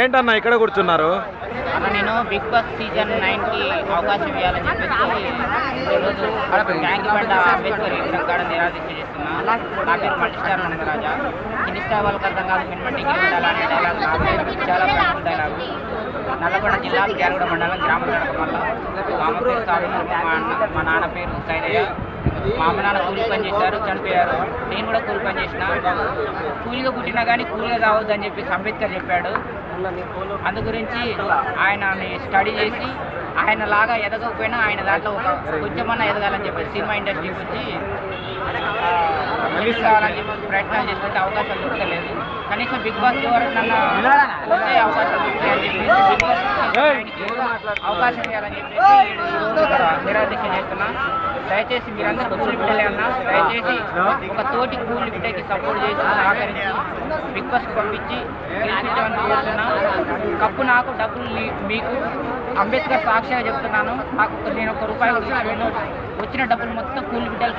ఏంటన్నా ఇక్కడ కూర్చున్నారు? అన్న నేను బిగ్ బాస్ సీజన్ నైన్కి అవకాశం ఇవ్వాలని చెప్పేసి ఈరోజు ట్యాంక్ బండ అంబేద్కర్ విగ్రహం కాడ నిరాదీక్ష చేస్తున్నా. నా పేరు మల్టీస్టార్ రాజా స్థాయి వాళ్ళకి అర్థం కాదు మినిమం డిగ్రీ ఉండాలనే డైలాగ్ నా పేరు చాలా డైలాగ్ నల్లగొండ జిల్లా జారగూడ మండలం గ్రామ మా పేరు సాధన మా అన్న మా నాన్న పేరు సైనయ్య మా అమ్మ నాన్న కూలి పని చేశారు చనిపోయారు. నేను కూడా కూలి పని చేసిన. కూలిగా పుట్టినా కానీ కూలిగా కావద్దు అని చెప్పేసి అంబేద్కర్ చెప్పాడు. అందు గురించి ఆయన స్టడీ చేసి ఆయన లాగా ఎదగకపోయినా ఆయన దాంట్లో ఒక కొంచెమన్నా ఎదగాలని చెప్పి సినిమా ఇండస్ట్రీకి వచ్చి రిలీజ్ కావాలని చెప్పి ప్రయత్నాలు చేస్తుంటే అవకాశాలు దొరకలేదు. కనీసం బిగ్ బాస్ ద్వారా నన్ను అవకాశాలు దొరుకుతాయని చెప్పేసి బిగ్ బాస్ ఆయనకి అవకాశం ఇవ్వాలని చెప్పేసి నిరాదీక్ష చేస్తున్నా. దయచేసి మీరందరూ కూలి బిడ్డలే అన్నా. దయచేసి ఒక తోటి కూలి బిడ్డకి సపోర్ట్ చేసి సహకరించి రిక్వెస్ట్ పంపించి గెలిపించమని కోరుతున్నా. కప్పు నాకు డబ్బులు మీకు. అంబేద్కర్ సాక్షిగా చెప్తున్నాను. నాకు నేను ఒక రూపాయి వచ్చిన డబ్బులు మొత్తం కూలి బిడ్డలు